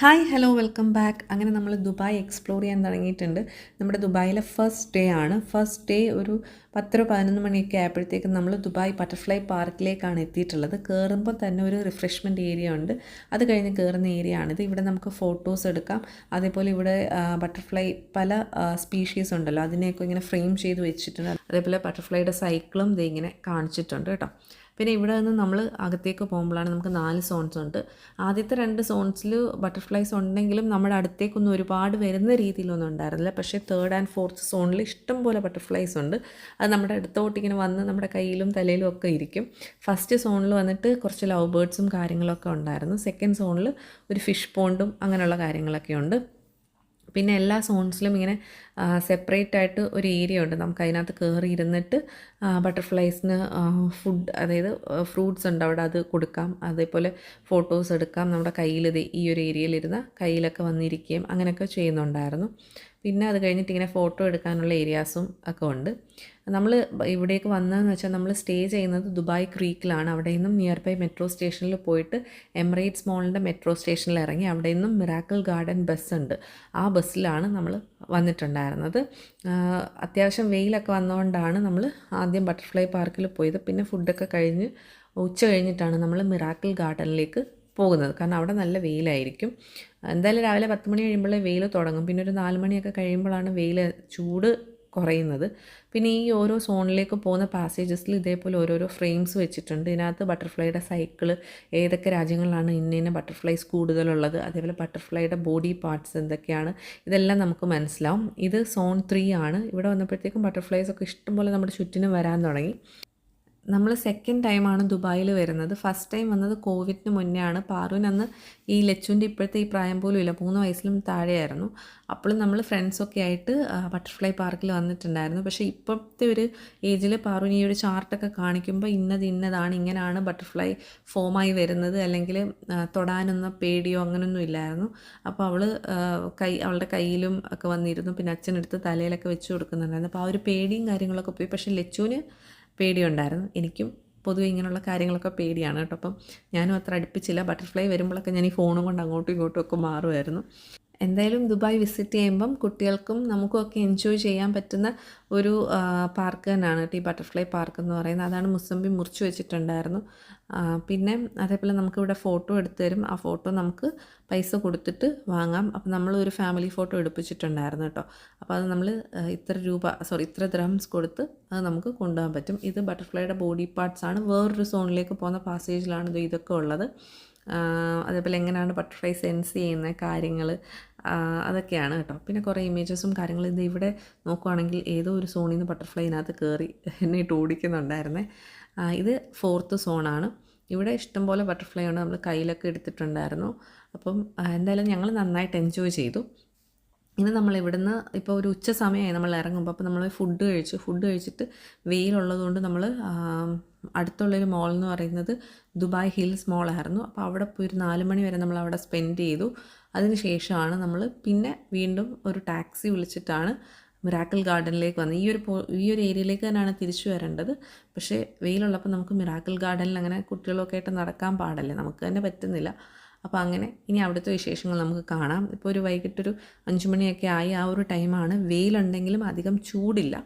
Hi hello welcome back അങ്ങനെ നമ്മൾ Dubai explore ചെയ്യാൻ തുടങ്ങിയിട്ടുണ്ട്. നമ്മുടെ ദുബായിലെ ഫസ്റ്റ് ഡേ ആണ്. ഫസ്റ്റ് ഡേ ഒരു പത്തര പതിനൊന്ന് മണിയൊക്കെ ആയപ്പോഴത്തേക്കും നമ്മൾ ദുബായ് ബട്ടർഫ്ലൈ പാർക്കിലേക്കാണ് എത്തിയിട്ടുള്ളത്. കയറുമ്പോൾ തന്നെ ഒരു റിഫ്രഷ്മെന്റ് ഏരിയ ഉണ്ട്. അത് കഴിഞ്ഞ് കയറുന്ന ഏരിയ ആണിത്. ഇവിടെ നമുക്ക് ഫോട്ടോസ് എടുക്കാം. അതേപോലെ ഇവിടെ ബട്ടർഫ്ലൈ പല സ്പീഷീസ് ഉണ്ടല്ലോ. അതിനെയൊക്കെ ഇങ്ങനെ ഫ്രെയിം ചെയ്ത് വെച്ചിട്ടുണ്ട്. അതേപോലെ ബട്ടർഫ്ലൈയുടെ സൈക്കിളും ഇത് ഇങ്ങനെ കാണിച്ചിട്ടുണ്ട് കേട്ടോ. പിന്നെ ഇവിടെ നിന്ന് നമ്മൾ അകത്തേക്ക് പോകുമ്പോഴാണ് നമുക്ക് നാല് സോൺസ് ഉണ്ട്. ആദ്യത്തെ രണ്ട് സോൺസിൽ ബട്ടർഫ്ലൈസ് ഉണ്ടെങ്കിലും നമ്മുടെ അടുത്തേക്കൊന്നും ഒരുപാട് വരുന്ന രീതിയിലൊന്നും ഉണ്ടായിരുന്നില്ല. പക്ഷേ തേർഡ് ആൻഡ് ഫോർത്ത് സോണിൽ ഇഷ്ടം പോലെ ബട്ടർഫ്ലൈസ് ഉണ്ട്. അത് നമ്മുടെ അടുത്തോട്ട് ഇങ്ങനെ വന്ന് നമ്മുടെ കയ്യിലും തലയിലും ഒക്കെ ഇരിക്കും. ഫസ്റ്റ് സോണിൽ വന്നിട്ട് കുറച്ച് ലവ് ബേർഡ്സും കാര്യങ്ങളൊക്കെ ഉണ്ടായിരുന്നു. സെക്കൻഡ് സോണിൽ ഒരു ഫിഷ് പോണ്ടും അങ്ങനെയുള്ള കാര്യങ്ങളൊക്കെ ഉണ്ട്. പിന്നെ എല്ലാ സോൺസിലും ഇങ്ങനെ സെപ്പറേറ്റ് ആയിട്ട് ഒരു ഏരിയ ഉണ്ട്. നമുക്ക് അതിനകത്ത് കയറി ഇരുന്നിട്ട് ബട്ടർഫ്ലൈസിന് ഫുഡ് അതായത് ഫ്രൂട്ട്സ് ഉണ്ട് അവിടെ. അത് കൊടുക്കാം. അതേപോലെ ഫോട്ടോസ് എടുക്കാം. നമ്മുടെ കയ്യിൽ ഈ ഒരു ഏരിയയിലിരുന്ന് കയ്യിലൊക്കെ വന്നിരിക്കുകയും അങ്ങനെയൊക്കെ ചെയ്യുന്നുണ്ടായിരുന്നു. പിന്നെ അത് കഴിഞ്ഞിട്ട് ഇങ്ങനെ ഫോട്ടോ എടുക്കാനുള്ള ഏരിയാസും ഒക്കെ ഉണ്ട്. നമ്മൾ ഇവിടേക്ക് വന്നതെന്ന് വെച്ചാൽ നമ്മൾ സ്റ്റേ ചെയ്യുന്നത് ദുബായ് ക്രീക്കിലാണ്. അവിടെ നിന്നും നിയർ ബൈ മെട്രോ സ്റ്റേഷനിൽ പോയിട്ട് എമിറേറ്റ്സ് മോളിന്റെ മെട്രോ സ്റ്റേഷനിൽ ഇറങ്ങി അവിടെ നിന്നും മിറാക്കിൾ ഗാർഡൻ ബസ് ഉണ്ട്. ആ ബസ്സിലാണ് നമ്മൾ വന്നിട്ടുണ്ടായിരുന്നത്. അത്യാവശ്യം വെയിലൊക്കെ വന്നതുകൊണ്ടാണ് നമ്മൾ ആദ്യം ബട്ടർഫ്ലൈ പാർക്കിൽ പോയത്. പിന്നെ ഫുഡൊക്കെ കഴിഞ്ഞ് ഉച്ച കഴിഞ്ഞിട്ടാണ് നമ്മൾ മിറാക്കിൾ ഗാർഡനിലേക്ക് പോകുന്നത്. കാരണം അവിടെ നല്ല വെയിലായിരിക്കും. എന്തായാലും രാവിലെ പത്ത് മണി കഴിയുമ്പോൾ വെയിൽ തുടങ്ങും. പിന്നെ ഒരു നാല് മണിയൊക്കെ കഴിയുമ്പോഴാണ് വെയിൽ ചൂട് കുറയുന്നത്. പിന്നെ ഈ ഓരോ സോണിലേക്ക് പോകുന്ന പാസേജസിൽ ഇതേപോലെ ഓരോരോ ഫ്രെയിംസ് വെച്ചിട്ടുണ്ട്. ഇതിനകത്ത് ബട്ടർഫ്ലൈയുടെ സൈക്കിൾ ഏതൊക്കെ രാജ്യങ്ങളിലാണ് ഇന്ന ഇന്ന ബട്ടർഫ്ലൈസ് കൂടുതലുള്ളത് അതേപോലെ ബട്ടർഫ്ലൈയുടെ ബോഡി പാർട്സ് എന്തൊക്കെയാണ് ഇതെല്ലാം നമുക്ക് മനസ്സിലാവും. ഇത് സോൺ ത്രീ ആണ്. ഇവിടെ വന്നപ്പോഴത്തേക്കും ബട്ടർഫ്ലൈസ് ഒക്കെ ഇഷ്ടംപോലെ നമ്മുടെ ചുറ്റിനും വരാൻ തുടങ്ങി. നമ്മൾ സെക്കൻഡ് ടൈമാണ് ദുബായിൽ വരുന്നത്. ഫസ്റ്റ് ടൈം വന്നത് കോവിഡിന് മുന്നേ ആണ് പാറുവിന് അന്ന് ഈ ലച്ചുവിന്റെ ഇപ്പോഴത്തെ ഈ പ്രായം പോലും ഇല്ല. മൂന്ന് വയസ്സിലും താഴെയായിരുന്നു. അപ്പോഴും നമ്മൾ ഫ്രണ്ട്സൊക്കെ ആയിട്ട് ബട്ടർഫ്ലൈ പാർക്കിൽ വന്നിട്ടുണ്ടായിരുന്നു. പക്ഷേ ഇപ്പോഴത്തെ ഒരു ഏജിൽ പാറുവിന് ഈ ഒരു ചാർട്ടൊക്കെ കാണിക്കുമ്പോൾ ഇന്നത് ഇന്നതാണ് ഇങ്ങനെയാണ് ബട്ടർഫ്ലൈ ഫോമായി വരുന്നത്. അല്ലെങ്കിൽ തൊടാനൊന്നും പേടിയോ അങ്ങനെയൊന്നും ഇല്ലായിരുന്നു. അപ്പോൾ അവൾ കൈ അവളുടെ കയ്യിലും ഒക്കെ വന്നിരുന്നു. പിന്നെ അച്ഛനെടുത്ത് തലയിലൊക്കെ വെച്ച് കൊടുക്കുന്നുണ്ടായിരുന്നു. അപ്പോൾ ആ ഒരു പേടിയും കാര്യങ്ങളൊക്കെ പോയി. പക്ഷേ ലച്ചുവിന് പേടിയുണ്ടായിരുന്നു. എനിക്കും പൊതുവെ ഇങ്ങനെയുള്ള കാര്യങ്ങളൊക്കെ പേടിയാണ് കേട്ടോ. അപ്പം ഞാനും അത്ര അടുപ്പിച്ചില്ല. ബട്ടർഫ്ലൈ വരുമ്പോഴൊക്കെ ഞാൻ ഈ ഫോണും കൊണ്ട് അങ്ങോട്ടും ഇങ്ങോട്ടും ഒക്കെ മാറുമായിരുന്നു. എന്തായാലും ദുബായ് വിസിറ്റ് ചെയ്യുമ്പം കുട്ടികൾക്കും നമുക്കും ഒക്കെ എൻജോയ് ചെയ്യാൻ പറ്റുന്ന ഒരു പാർക്ക് തന്നെയാണ് ഈ ബട്ടർഫ്ലൈ പാർക്ക് എന്ന് പറയുന്നത്. അതാണ് മുസമ്പി മുറിച്ച് വെച്ചിട്ടുണ്ടായിരുന്നു. പിന്നെ അതേപോലെ നമുക്കിവിടെ ഫോട്ടോ എടുത്തു തരും. ആ ഫോട്ടോ നമുക്ക് പൈസ കൊടുത്തിട്ട് വാങ്ങാം. അപ്പോൾ നമ്മൾ ഒരു ഫാമിലി ഫോട്ടോ എടുപ്പിച്ചിട്ടുണ്ടായിരുന്നു കേട്ടോ. അപ്പോൾ അത് നമ്മൾ ഇത്ര രൂപ സോറി ഇത്ര ദ്രംസ് കൊടുത്ത് അത് നമുക്ക് കൊണ്ടുപോകാൻ പറ്റും. ഇത് ബട്ടർഫ്ലൈയുടെ ബോഡി പാർട്സ് ആണ്. വേറൊരു സോണിലേക്ക് പോകുന്ന പാസേജിലാണ് ഇത് ഇതൊക്കെ ഉള്ളത്. അതേപോലെ എങ്ങനെയാണ് ബട്ടർഫ്ലൈ സെൻസ് ചെയ്യുന്ന കാര്യങ്ങൾ അതൊക്കെയാണ് കേട്ടോ. പിന്നെ കുറേ ഇമേജസും കാര്യങ്ങളും ഇത് ഇവിടെ നോക്കുവാണെങ്കിൽ ഏതോ ഒരു സോണിൽ നിന്ന് ബട്ടർഫ്ലൈ ഇതിനകത്ത് കയറി എന്നെ ഇട്ട് ഓടിക്കുന്നുണ്ടായിരുന്നേ. ഇത് ഫോർത്ത് സോണാണ് ഇവിടെ ഇഷ്ടംപോലെ ബട്ടർഫ്ലൈ ഉണ്ട് നമ്മൾ കയ്യിലൊക്കെ എടുത്തിട്ടുണ്ടായിരുന്നു. അപ്പം എന്തായാലും ഞങ്ങൾ നന്നായിട്ട് എൻജോയ് ചെയ്തു. ഇന്ന് നമ്മൾ ഇവിടുന്ന് ഇപ്പോൾ ഒരു ഉച്ച സമയമായി നമ്മൾ ഇറങ്ങുമ്പോൾ അപ്പോൾ നമ്മൾ ഫുഡ് കഴിച്ചു. ഫുഡ് കഴിച്ചിട്ട് വെയിലുള്ളതുകൊണ്ട് നമ്മൾ അടുത്തുള്ളൊരു മോൾ എന്ന് പറയുന്നത് ദുബായ് ഹിൽസ് മോളായിരുന്നു അപ്പോൾ അവിടെ പോയി ഒരു നാല് മണി വരെ നമ്മൾ അവിടെ സ്പെൻഡ് ചെയ്തു. അതിന് ശേഷമാണ് നമ്മൾ പിന്നെ വീണ്ടും ഒരു ടാക്സി വിളിച്ചിട്ടാണ് മിറാക്കിൾ ഗാർഡനിലേക്ക് വന്നത്. ഈ ഒരു ഈ ഒരു ഏരിയയിലേക്ക് തന്നെയാണ് തിരിച്ചു വരേണ്ടത്. പക്ഷേ വെയിലുള്ളപ്പോൾ നമുക്ക് മിറാക്കിൾ ഗാർഡനിൽ അങ്ങനെ കുട്ടികളൊക്കെ ആയിട്ട് നടക്കാൻ പാടല്ലേ? നമുക്ക് തന്നെ പറ്റുന്നില്ല. അപ്പോൾ അങ്ങനെ ഇനി അവിടുത്തെ വിശേഷങ്ങൾ നമുക്ക് കാണാം. ഇപ്പോൾ ഒരു വൈകിട്ടൊരു അഞ്ച് മണിയൊക്കെ ആയി ആ ഒരു ടൈമാണ് വെയിലുണ്ടെങ്കിലും അധികം ചൂടില്ല.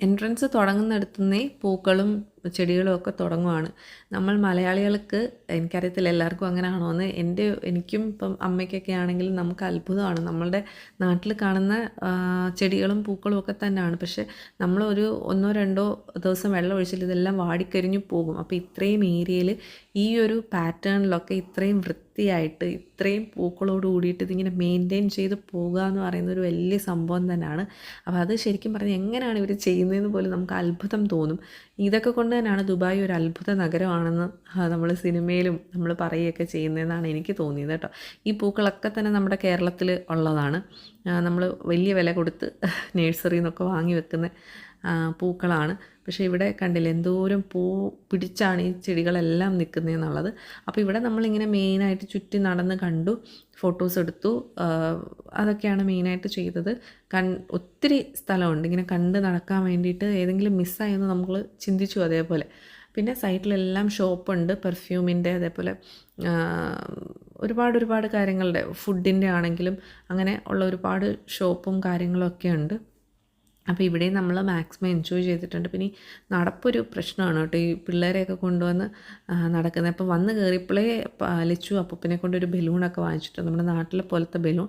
എൻട്രൻസ് തുടങ്ങുന്നിടത്തുനിന്നേ പൂക്കളും ചെടികളും ഒക്കെ തുടങ്ങുവാണ്. നമ്മൾ മലയാളികൾക്ക് എനിക്കറിയത്തില്ല എല്ലാവർക്കും അങ്ങനെ ആണോ എന്ന് എന്റെ എനിക്കും ഇപ്പം അമ്മയ്ക്കൊക്കെ ആണെങ്കിലും നമുക്ക് അത്ഭുതമാണ്. നമ്മളുടെ നാട്ടിൽ കാണുന്ന ചെടികളും പൂക്കളും ഒക്കെ തന്നെയാണ്. പക്ഷേ നമ്മളൊരു ഒന്നോ രണ്ടോ ദിവസം വെള്ളം ഒഴിച്ചിട്ട് ഇതെല്ലാം വാടിക്കരിഞ്ഞു പോകും. അപ്പോൾ ഇത്രയും ഏരിയയിൽ ഈ ഒരു പാറ്റേണിലൊക്കെ ഇത്രയും വൃത്തിയായിട്ട് ഇത്രയും പൂക്കളോട് കൂടിയിട്ട് ഇതിങ്ങനെ മെയിന്റെയിൻ ചെയ്ത് പോകുക എന്ന് പറയുന്ന ഒരു വലിയ സംഭവം തന്നെയാണ്. അപ്പോൾ അത് ശരിക്കും പറഞ്ഞാൽ എങ്ങനെയാണ് ഇവർ ചെയ്യുന്നതെന്ന് പോലും നമുക്ക് അത്ഭുതം തോന്നും. ഇതൊക്കെ കൊണ്ട് തന്നെയാണ് ദുബായ് ഒരു അത്ഭുത നഗരമാണെന്ന് നമ്മൾ സിനിമയിലും നമ്മൾ പറയുകയൊക്കെ ചെയ്യുന്നതെന്നാണ് എനിക്ക് തോന്നിയത് കേട്ടോ. ഈ പൂക്കളൊക്കെ തന്നെ നമ്മുടെ കേരളത്തിൽ ഉള്ളതാണ്. നമ്മൾ വലിയ വില കൊടുത്ത് നേഴ്സറിയിൽ നിന്നൊക്കെ വാങ്ങി വെക്കുന്ന പൂക്കളാണ്. പക്ഷേ ഇവിടെ കണ്ടില്ല എന്തോരം പൂ പിടിച്ചാണ് ഈ ചെടികളെല്ലാം നിൽക്കുന്നതെന്നുള്ളത് അപ്പോൾ ഇവിടെ നമ്മളിങ്ങനെ മെയിനായിട്ട് ചുറ്റി നടന്ന് കണ്ടു ഫോട്ടോസ് എടുത്തു. അതൊക്കെയാണ് മെയിനായിട്ട് ചെയ്തത്. കൺ ഒത്തിരി സ്ഥലമുണ്ട്. ഇങ്ങനെ കണ്ട് നടക്കാൻ വേണ്ടിയിട്ട് ഏതെങ്കിലും മിസ്സായെന്ന് നമ്മൾ ചിന്തിച്ചു അതേപോലെ. പിന്നെ സൈഡിലെല്ലാം ഷോപ്പുണ്ട് പെർഫ്യൂമിന്റെ അതേപോലെ. ഒരുപാട് ഒരുപാട് കാര്യങ്ങളുടെ ഫുഡിന്റെ ആണെങ്കിലും അങ്ങനെ ഉള്ള ഒരുപാട് ഷോപ്പും കാര്യങ്ങളും ഒക്കെ ഉണ്ട്. അപ്പോൾ ഇവിടെ നമ്മൾ മാക്സിമം എൻജോയ് ചെയ്തിട്ടുണ്ട്. പിന്നെ നടപ്പൊരു പ്രശ്നമാണ് കേട്ടോ. ഈ പിള്ളേരെയൊക്കെ കൊണ്ടുവന്ന് നടക്കുന്നത്. അപ്പോൾ വന്ന് കയറിയപ്പോഴേ പ- അപ്പനെ കൊണ്ട് ഒരു ബലൂണൊക്കെ വാങ്ങിച്ചിട്ട് നമ്മുടെ നാട്ടിലെ പോലത്തെ ബലൂൺ.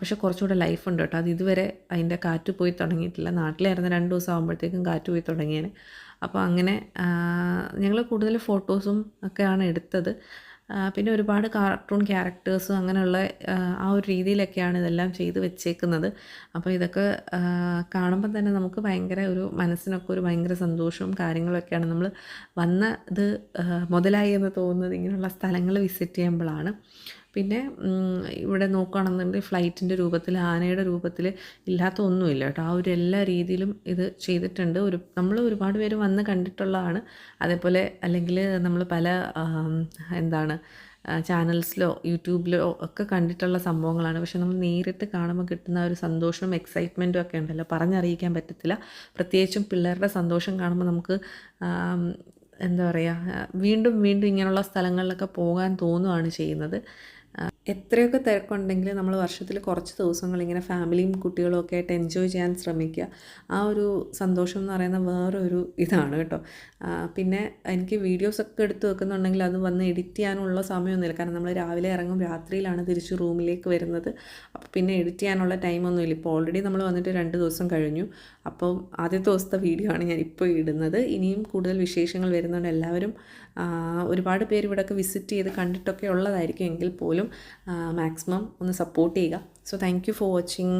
പക്ഷേ കുറച്ചുകൂടെ ലൈഫ് ഉണ്ട് കേട്ടോ. അത് ഇതുവരെ അതിന്റെ കാറ്റ് പോയി തുടങ്ങിയിട്ടില്ല. നാട്ടിലായിരുന്ന രണ്ട് ദിവസം ആകുമ്പോഴത്തേക്കും കാറ്റ് പോയി തുടങ്ങിയേനെ. അപ്പോൾ അങ്ങനെ ഞങ്ങൾ കൂടുതൽ ഫോട്ടോസും ഒക്കെയാണ് എടുത്തത്. പിന്നെ ഒരുപാട് കാർട്ടൂൺ ക്യാരക്ടേഴ്സും അങ്ങനെയുള്ള ആ, ഒരു രീതിയിലൊക്കെയാണ് ഇതെല്ലാം ചെയ്ത് വെച്ചേക്കുന്നത്. അപ്പോൾ ഇതൊക്കെ കാണുമ്പം കാണുമ്പോൾ തന്നെ നമുക്ക് ഭയങ്കര ഒരു മനസ്സിനൊക്കെ ഒരു ഭയങ്കര സന്തോഷവും കാര്യങ്ങളൊക്കെയാണ് നമ്മൾ വന്ന ഇത് മുതലായി എന്ന് തോന്നുന്നത് ഇങ്ങനെയുള്ള സ്ഥലങ്ങൾ വിസിറ്റ് ചെയ്യുമ്പോഴാണ്. പിന്നെ ഇവിടെ നോക്കുകയാണെന്നുണ്ടെങ്കിൽ ഫ്ലൈറ്റിന്റെ രൂപത്തിൽ ആനയുടെ രൂപത്തിൽ ഇല്ലാത്ത ഒന്നുമില്ല കേട്ടോ. ആ ഒരു എല്ലാ രീതിയിലും ഇത് ചെയ്തിട്ടുണ്ട്. ഒരു നമ്മൾ ഒരുപാട് പേര് വന്ന് കണ്ടിട്ടുള്ളതാണ്. അതേപോലെ അല്ലെങ്കിൽ നമ്മൾ പല എന്താണ് ചാനൽസിലോ യൂട്യൂബിലോ ഒക്കെ കണ്ടിട്ടുള്ള സംഭവങ്ങളാണ്. പക്ഷെ നമ്മൾ നേരിട്ട് കാണുമ്പോൾ കിട്ടുന്ന ഒരു സന്തോഷവും എക്സൈറ്റ്മെന്റും ഒക്കെ ഉണ്ടല്ലോ. പറഞ്ഞറിയിക്കാൻ പറ്റത്തില്ല. പ്രത്യേകിച്ചും പിള്ളേരുടെ സന്തോഷം കാണുമ്പോൾ നമുക്ക് എന്താ പറയുക വീണ്ടും വീണ്ടും ഇങ്ങനെയുള്ള സ്ഥലങ്ങളിലൊക്കെ പോകാൻ തോന്നുകയാണ് ചെയ്യുന്നത്. എത്രയൊക്കെ തിരക്കുണ്ടെങ്കിലും നമ്മൾ വർഷത്തിൽ കുറച്ച് ദിവസങ്ങൾ ഇങ്ങനെ ഫാമിലിയും കുട്ടികളും ഒക്കെ ആയിട്ട് എൻജോയ് ചെയ്യാൻ ശ്രമിക്കുക. ആ ഒരു സന്തോഷം എന്ന് പറയുന്ന വേറൊരു ഇതാണ് കേട്ടോ. പിന്നെ എനിക്ക് വീഡിയോസൊക്കെ എടുത്ത് വെക്കുന്നുണ്ടെങ്കിൽ അത് വന്ന് എഡിറ്റ് ചെയ്യാനുള്ള സമയമൊന്നുമില്ല. കാരണം നമ്മൾ രാവിലെ ഇറങ്ങും രാത്രിയിലാണ് തിരിച്ച് റൂമിലേക്ക് വരുന്നത്. അപ്പോൾ പിന്നെ എഡിറ്റ് ചെയ്യാനുള്ള ടൈമൊന്നുമില്ല ഇപ്പോൾ ഓൾറെഡി നമ്മൾ വന്നിട്ട് രണ്ട് ദിവസം കഴിഞ്ഞു. അപ്പം ആദ്യത്തെ ദിവസത്തെ വീഡിയോ ആണ് ഞാൻ ഇപ്പോൾ ഇടുന്നത്. ഇനിയും കൂടുതൽ വിശേഷങ്ങൾ വരുന്നുണ്ട്. എല്ലാവരും ഒരുപാട് പേര് ഇവിടെയൊക്കെ വിസിറ്റ് ചെയ്ത് കണ്ടിട്ടൊക്കെ ഉള്ളതായിരിക്കും. എങ്കിൽ പോലും മാക്സിമം ഒന്ന് സപ്പോർട്ട് ചെയ്യുക. So thank you for watching